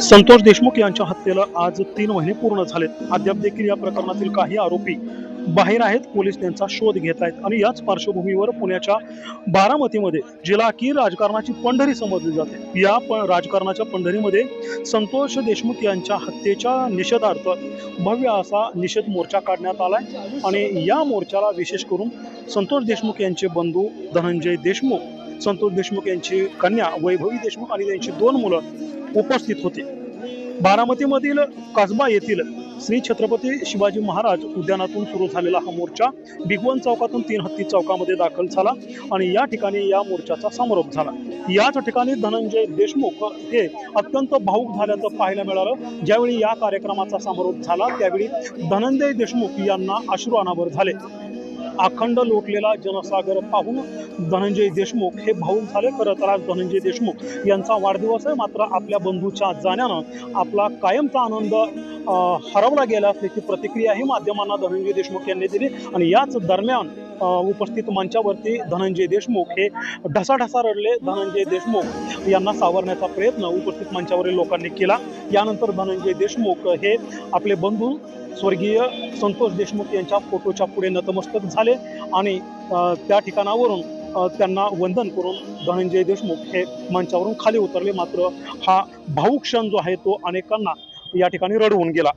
संतोष देशमुख यांच्या हत्येला आज तीन महिने पूर्ण झालेत. अद्याप देखील या प्रकरणातील काही आरोपी बाहेर आहेत. पोलीस त्यांचा शोध घेत आहेत आणि याच पार्श्वभूमीवर पुण्याच्या बारामतीमध्ये जिला की राजकारणाची पंढरी समजली जाते. या प राजकारणाच्या पंढरीमध्ये संतोष देशमुख यांच्या हत्येच्या निषेधार्थ भव्य असा निषेध मोर्चा काढण्यात आलाय आणि या मोर्चाला विशेष करून संतोष देशमुख यांचे बंधू धनंजय देशमुख संतोष देशमुख यांची कन्या वैभवी देशमुख आणि त्यांची दोन मुलं उपस्थित होते. बारामतीमधील कसबा येथील श्री छत्रपती शिवाजी महाराज उद्यानातून सुरू झालेला हा मोर्चा बिगवन चौकातून तीन हत्ती चौकामध्ये दाखल झाला आणि या ठिकाणी या मोर्चाचा समारोप झाला. याच ठिकाणी धनंजय देशमुख हे अत्यंत भाऊक झाल्याचं पाहायला मिळालं. ज्यावेळी या कार्यक्रमाचा समारोप झाला त्यावेळी धनंजय देशमुख यांना अश्रू अनावर झाले. अखंड लोटलेला जनसागर पाहून धनंजय देशमुख हे भाऊन झाले. खरं तर आज धनंजय देशमुख यांचा वाढदिवस आहे. मात्र आपल्या बंधूच्या जाण्यानं आपला कायमचा आनंद हरवला गेला असल्याची प्रतिक्रिया ही माध्यमांना धनंजय देशमुख यांनी दिली. आणि याच दरम्यान उपस्थित मंचावरती धनंजय देशमुख हे ढसाढसा रडले. धनंजय देशमुख यांना सावरण्याचा प्रयत्न उपस्थित मंचावरील लोकांनी केला. यानंतर धनंजय देशमुख हे आपले बंधू स्वर्गीय संतोष देशमुख यांच्या फोटोच्या पुढे नतमस्तक झाले आणि त्या ठिकाणावरून त्यांना वंदन करून धनंजय देशमुख हे मंचावरून खाली उतरले. मात्र हा भाऊ क्षण जो आहे तो अनेकांना या ठिकाणी रडवून गेला.